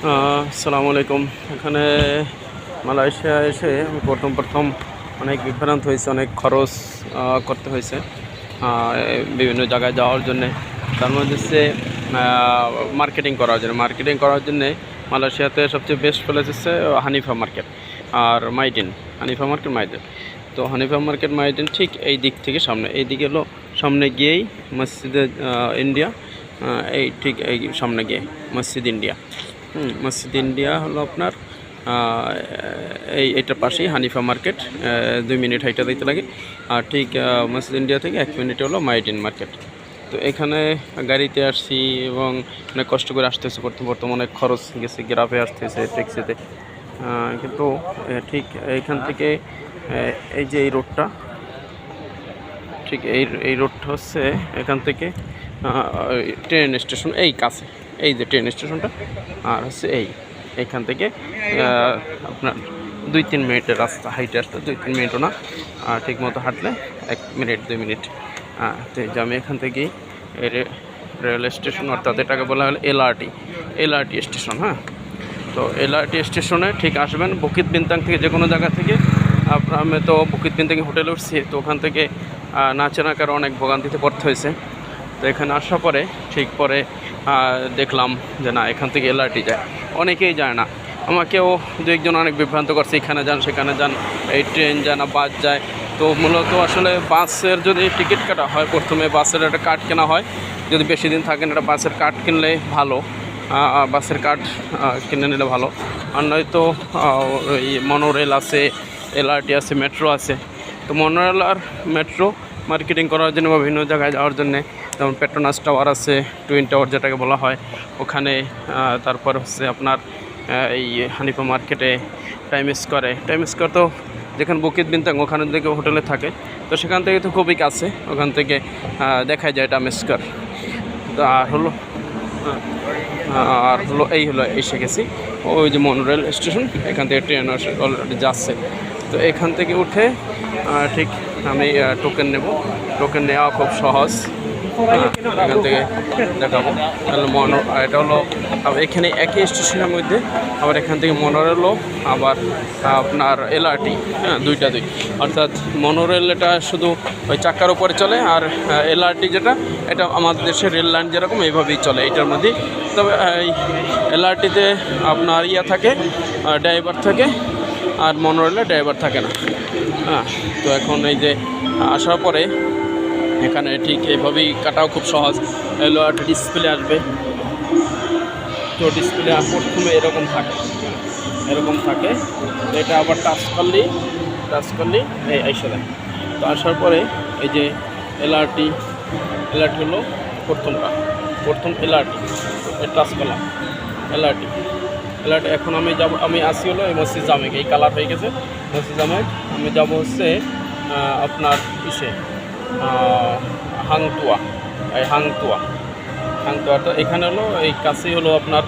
আসসালামু আলাইকুম এখানে মালয়েশিয়া এসে আমি প্রথম প্রথম অনেক বিভ্রান্ত হয়েছে, অনেক খরচ করতে হয়েছে বিভিন্ন জায়গায় যাওয়ার জন্যে। তার মধ্যে হচ্ছে মার্কেটিং করার জন্য। মার্কেটিং করার জন্যে মালয়েশিয়াতে সবচেয়ে বেস্ট প্লেস হচ্ছে হানিফা মার্কেট আর মাইডিন হানিফা মার্কেট মাইডিন তো হানিফা মার্কেট মাইডিন ঠিক এই দিক থেকে সামনে। এই দিকে হলো সামনে গিয়েই মসজিদে ইন্ডিয়া এই ঠিক এই সামনে গিয়ে মসজিদ ইন্ডিয়া মসজিদ ইন্ডিয়া হলো আপনার এই এটার পাশেই, হানিফা মার্কেট দুই মিনিট হাইটা দিতে লাগে। আর ঠিক মসজিদ ইন্ডিয়া থেকে এক মিনিট হলো মাইডিন মার্কেট। তো এখানে গাড়িতে আসছি এবং অনেক কষ্ট করে আসতেছে, প্রথম প্রথম অনেক খরচ গেছে, গ্রাফে আসতেছে ট্যাক্সিতে কিন্তু ঠিক এইখান থেকে এই যে এই রোডটা, ঠিক এই এই রোডটা হচ্ছে এখান থেকে ট্রেন স্টেশন এই কাছে। এই যে ট্রেন স্টেশনটা, আর হচ্ছে এই এইখান থেকে আপনার দুই তিন মিনিটের রাস্তা, হাইটে আসতে দুই তিন মিনিটও না, আর ঠিক মতো হাঁটলে এক মিনিট, দুই মিনিট তো আমি এখান থেকেই রেল স্টেশন, অর্থাৎ এটাকে বলা হলো এলআরটি এলআরটি স্টেশন হ্যাঁ? তো এলআরটি স্টেশনে ঠিক আসবেন, বকিত বিনতাং থেকে যে কোনো জায়গা থেকে আপনার আমি তো বকিত বিনতাঙ্গে হোটেলে উঠছি, তো ওখান থেকে নাচে নাকার অনেক ভোগান্তিতে পড়তে হয়েছে। তো এখানে আসার পরে ঠিক পরে দেখলাম যে না, এখান থেকে এলআরটি যায়। অনেকেই যায় না। আমাকেও দু একজন অনেক বিভ্রান্ত করছে, এখানে যান, সেখানে যান, এই ট্রেন যায় না, বাস যায়। তো মূলত আসলে বাসের যদি টিকিট কাটা হয়, প্রথমে বাসের একটা কার্ড কেনা হয়। যদি বেশি দিন থাকেন, একটা বাসের কার্ড কিনলে ভালো। বাসের কার্ড কিনে নিলে ভালো। আর নয়তো ওই মনোরেল আছে, এলআরটি আছে, মেট্রো আছে। তো মনোরেল আর মেট্রো মার্কেটিং করার জন্য বা বিভিন্ন জায়গায় যাওয়ার জন্য যেমন পেট্রোনাস টাওয়ার আছে টুইন টাওয়ার যেটাকে বলা হয়, ওখানে তারপর হচ্ছে আপনার এই হানিফা মার্কেটে টাইম স্কোয়ারে টাইম স্কোয়ার তো যেখানে বুকিত বিনতাং ওখানে থেকে হোটেলে থাকে, তো সেখান থেকে তো খুবই কাছে, ওখান থেকে দেখা যায় টাইম স্কোয়ার তো আর হলো আর হলো, এই হলো, এসে গেছি। ওই যে মনোরেল স্টেশন, এখান থেকে ট্রেন অলরেডি যাচ্ছে। তো এখান থেকে উঠে ঠিক আমি টোকেন নেব। টোকেন নেওয়া খুব সহজ। এখান থেকে দেখাবো। তাহলে মনো এটা হলো এখানে একই স্টেশনের মধ্যে আবার এখান থেকে মনোরেলও আবার আপনার এলআরটি হ্যাঁ দুইটা দুই অর্থাৎ মনোরেল এটা শুধু ওই চাক্কার উপরে চলে আর এলআরটি যেটা এটা আমাদের দেশের রেল লাইন যেরকম এইভাবেই চলে এটার মধ্যেই। তবে এই এলআরটিতে আপনার ইয়া থাকে ড্রাইভার থাকে আর মনোরেলে ড্রাইভার থাকে না। হ্যাঁ তো এখন এই যে আসার পরে এখানে ঠিক এইভাবেই কাটাও খুব সহজ। এলো একটা ডিসপ্লে আসবে। তো ডিসপ্লে প্রথমে এরকম থাকে। এরকম থাকে। এটা আবার টাচ করলেই টাচ করলেই এই এসে দেয় তো আসার পরে এই যে এলআরটি এলআরটি হলো প্রথমটা। প্রথম এলআরটি টাচ করলাম। এলআরটি এলআরটি এখন আমি যাব, আমি আসি হলো এই মসজিদ জামেক এই কালার হয়ে গেছে। মসজিদ জামেক আমি যাব হচ্ছে আপনার ইসে। হাংতুয়া, এই হাংতুয়া। হাংতুয়া তো এখানে হলো, এই কাছেই হলো আপনার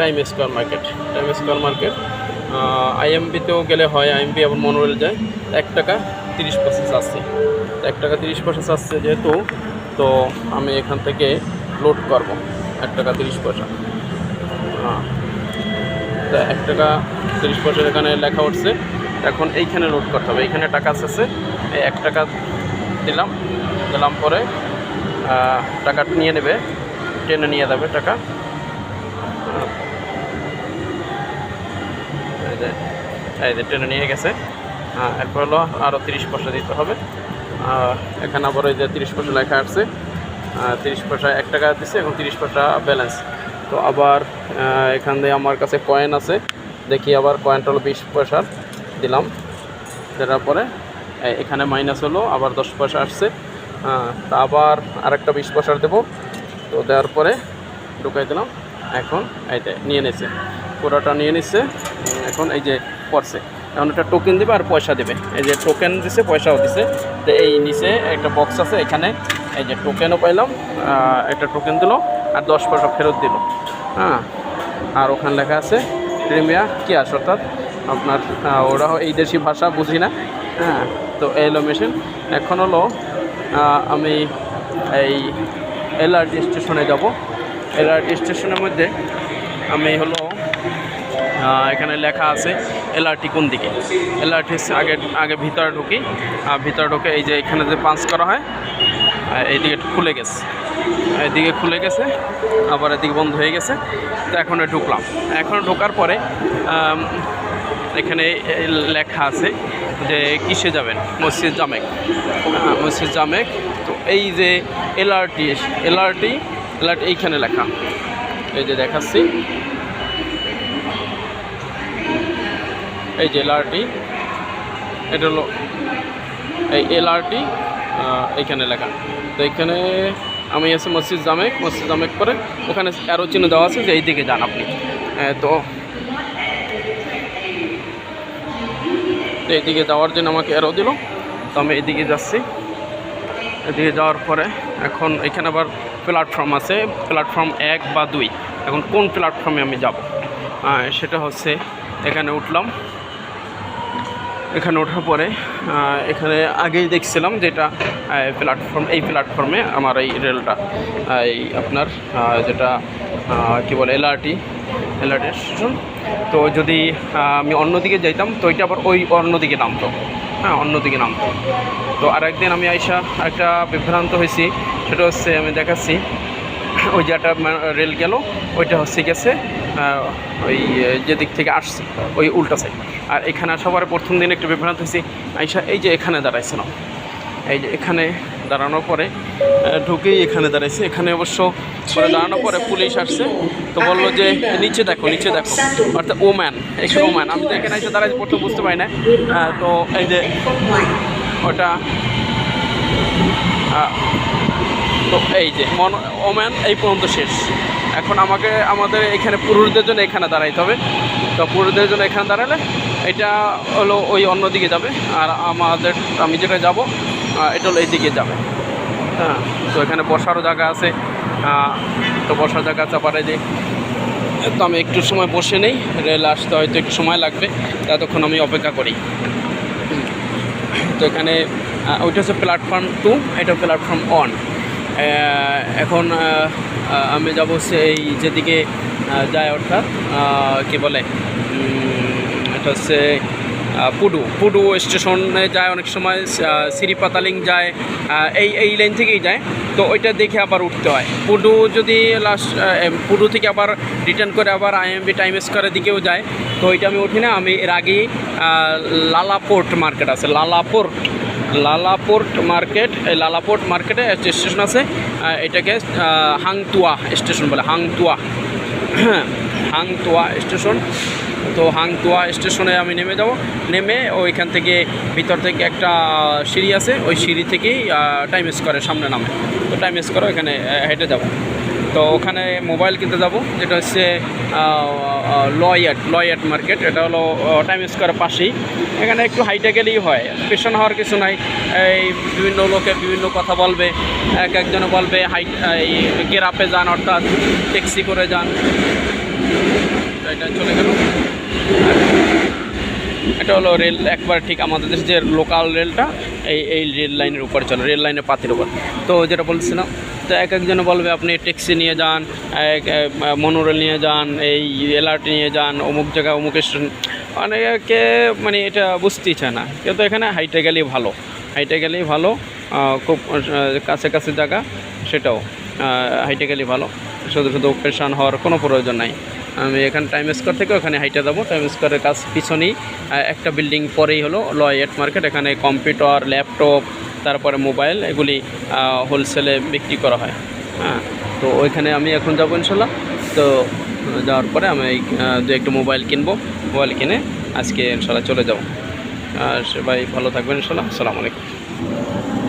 Time Square market Time Square market আইএমবিতেও গেলে হয় আইএমবি আবার মনোরেল যায়। এক টাকা তিরিশ পয়সা আসছে এক টাকা তিরিশ পয়সা আসছে যেহেতু, তো আমি এখান থেকে লোড করব এক টাকা তিরিশ পয়সা। তো এক টাকা তিরিশ পয়সা এখানে লেখা উঠছে। এখন এইখানে লোড করতে হবে। এইখানে টাকা এই এক টাকা দিলাম দিলাম পরে টাকা নিয়ে নেবে, টেনে নিয়ে যাবে টাকা। এই যে টেনে নিয়ে গেছে। এরপর হলো আরও তিরিশ পয়সা দিতে হবে। এখানে আবার ওই যে তিরিশ পয়সা লেখা আসছে তিরিশ পয়সা এক টাকা দিচ্ছে এখন তিরিশ পয়সা ব্যালেন্স তো আবার এখান দিয়ে আমার কাছে কয়েন আছে। দেখি আবার কয়েনটা হলো বিশ পয়সার দিলাম। দেওয়ার পরে এখানে মাইনাস হলো, আবার দশ পয়সা আসছে। তা আবার আরেকটা বিশ পয়সার দেবো। তো দেওয়ার পরে ঢুকাই দিলাম। এখন এই যে নিয়ে নিছে। পুরোটা নিয়ে নিচ্ছে এখন এই যে পড়ছে এখন একটা টোকেন দেবে আর পয়সা দেবে। এই যে টোকেন দিছে, পয়সাও দিছে। তো এই নিচে একটা বক্স আছে, এখানে এই যে টোকেনও পাইলাম। একটা টোকেন দিল আর দশ পয়সা ফেরত দিল। হ্যাঁ আর ওখানে লেখা আছে প্রিমিয়া কি আস অর্থাৎ আপনার ওরা এই দেশি ভাষা বুঝি না। হ্যাঁ তো এই হলো মেশিন। এখন হলো আমি এই এলআরটি স্টেশনে যাব। এলআরটি স্টেশনের মধ্যে আমি হলো এখানে লেখা আছে এলআরটি কোন দিকে। এলআরটি আগে আগে ভিতরে ঢুকি। আর ভিতরে ঢুকে এই যে এখানে যে পাঞ্চ করা হয় এইদিকে খুলে গেছে। এদিকে খুলে গেছে, আবার এদিকে বন্ধ হয়ে গেছে। তো এখন ঢুকলাম। এখন ঢোকার পরে এখানে লেখা আছে যে কিসে যাবেন? মসজিদ জামেক। আহ, মসজিদ জামেক। তো এই যে এলআরটি এলআরটি এলআরটি এইখানে লেখা। এই যে দেখাচ্ছি। এই যে এলআরটি এটা হলো এই এলআরটি এইখানে লেখা। তো এখানে আমি আছে মসজিদ জামেক। মসজিদ জামেক করে ওখানে আরও চিহ্ন দেওয়া আছে যে এই দিকে যান আপনি। তো তো এইদিকে যাওয়ার জন্য আমাকে অ্যারো দিল। তো আমি এদিকে যাচ্ছি। এদিকে যাওয়ার পরে এখন এখানে আবার প্ল্যাটফর্ম আছে। প্ল্যাটফর্ম এক বা দুই। এখন কোন প্ল্যাটফর্মে আমি যাব? সেটা হচ্ছে এখানে উঠলাম। এখানে ওঠার পরে এখানে আগেই দেখছিলাম যেটা প্ল্যাটফর্ম এই প্ল্যাটফর্মে আমার এই রেলটা এই আপনার যেটা কি বলে এলআরটি এলআরটি স্টেশন। তো যদি আমি অন্যদিকে যাইতাম তো এটা আবার ওই অন্যদিকে নামতো। হ্যাঁ অন্যদিকে নামতো। তো আরেকদিন আমি আইসা একটা বিভ্রান্ত হয়েছি সেটা হচ্ছে আমি দেখাচ্ছি। ওই যেটা রেল গেল ওইটা হচ্ছে গেছে ওই আহ, যেদিক থেকে আসছে ওই উল্টা সাইড আর এখানে সবার প্রথম দিন একটু বিভ্রান্ত হয়েছি আইসা এই যে এখানে দাঁড়াইছিলাম এই যে এখানে দাঁড়ানোর পরে ঢুকেই এখানে দাঁড়াইছে। এখানে অবশ্য পরে দাঁড়ানোর পরে পুলিশ আসছে। তো বলল যে নিচে দেখো নিচে দেখো। অর্থাৎ ওম্যান এখানে ওম্যান। আমি তো এখানে এসে দাঁড়াইছি, প্রথম বুঝতে পারি না। তো এই যে ওটা তো এই যে মন, ওম্যান এই পর্যন্ত শেষ। এখন আমাকে, আমাদের এখানে পুরুষদের জন্য এখানে দাঁড়াইতে হবে। তো পুরুষদের জন্য এখানে দাঁড়ালে এটা হলো ওই অন্যদিকে যাবে। আর আমাদের, আমি যেটা যাব এটা হলো এইদিকে যাবে। হ্যাঁ তো এখানে বসারও জায়গা আছে। তো বসার জায়গা আছে এই যে, তো আমি একটু সময় বসে নেই, রেল আসতে হয়তো একটু সময় লাগবে, ততক্ষণ আমি অপেক্ষা করি। তো এখানে ওইটা হচ্ছে প্ল্যাটফর্ম টু এটা প্ল্যাটফর্ম ওয়ান এখন আমি যাব সেই যেদিকে যায় অর্থাৎ কি বলে এটা হচ্ছে পুডু। পুডু স্টেশনে যায়, অনেক সময় সিরিপাতালিং যায় এই এই লাইন থেকেই যায়। তো ওইটা দেখে আবার উঠতে হয়। পুডু যদি লাস্ট পুডু থেকে আবার রিটার্ন করে আবার আইএমবি টাইম স্কোয়ারের দিকেও যায়, তো ওইটা আমি উঠি না। আমি এর আগেই লালাপোর্ট মার্কেট আছে। লালাপোর্ট লালাপোর্ট মার্কেট, এই লালাপোর্ট মার্কেটে একটা স্টেশন আছে এটাকে হাংতুয়া স্টেশন বলে, হাংতুয়া। হাংতুয়া স্টেশন। তো হাংতুয়া স্টেশনে আমি নেমে যাব। নেমে ওইখান থেকে ভিতর থেকে একটা সিঁড়ি আছে ওই সিঁড়ি থেকেই টাইম স্কোয়ারের সামনে নামে। তো টাইম স্কোয়ারে আহ, হেঁটে যাব। তো ওখানে মোবাইল কিনতে যাব যেটা হচ্ছে লয়াট লয়াট মার্কেট এটা হলো টাইম স্কোয়ারের পাশেই। এখানে একটু হাইটে গেলেই হয়। পেশন হওয়ার কিছু নাই। এই বিভিন্ন লোকে বিভিন্ন কথা বলবে। এক একজনে বলবে হাইট এই গেরাপে যান অর্থাৎ ট্যাক্সি করে যান। এটা চলে গেল। এটা হলো রেল একবার ঠিক আমাদের দেশের যে লোকাল রেলটা এই এই রেল লাইনের উপরে চলে রেল লাইনের পাতির উপর। তো যেটা বলছিলাম, তো এক একজনে বলবে, আপনি ট্যাক্সি নিয়ে যান মনোরেল নিয়ে যান, এই এলআরটি নিয়ে যান, অমুক জায়গায় অমুক স্টেশন অনেকে মানে এটা বুঝতেই চায় না। কিন্তু এখানে হাইটে গেলেই ভালো। হাইটে গেলেই ভালো খুব কাছে কাছে জায়গা, সেটাও হাইটে গেলেই ভালো। শুধু শুধু পেশান হওয়ার কোনো প্রয়োজন নাই। আমি এখানে টাইম স্কোয়ার থেকে ওখানে হাইটে যাব। টাইম স্কোয়ারের কাছ পিছনেই একটা বিল্ডিং পরেই হলো লয়েট মার্কেট এখানে কম্পিউটার ল্যাপটপ তারপরে মোবাইল এগুলি হোলসেলে বিক্রি করা হয়। হ্যাঁ তো ওইখানে আমি এখন যাব ইনশাল্লাহ। তো, যাওয়ার পরে আমি দু একটা মোবাইল কিনবো। মোবাইল কিনে আজকে ইনশাল্লাহ চলে যাব। সবাই ভালো থাকবেন ইনশাল্লাহ। আসসালামু আলাইকুম।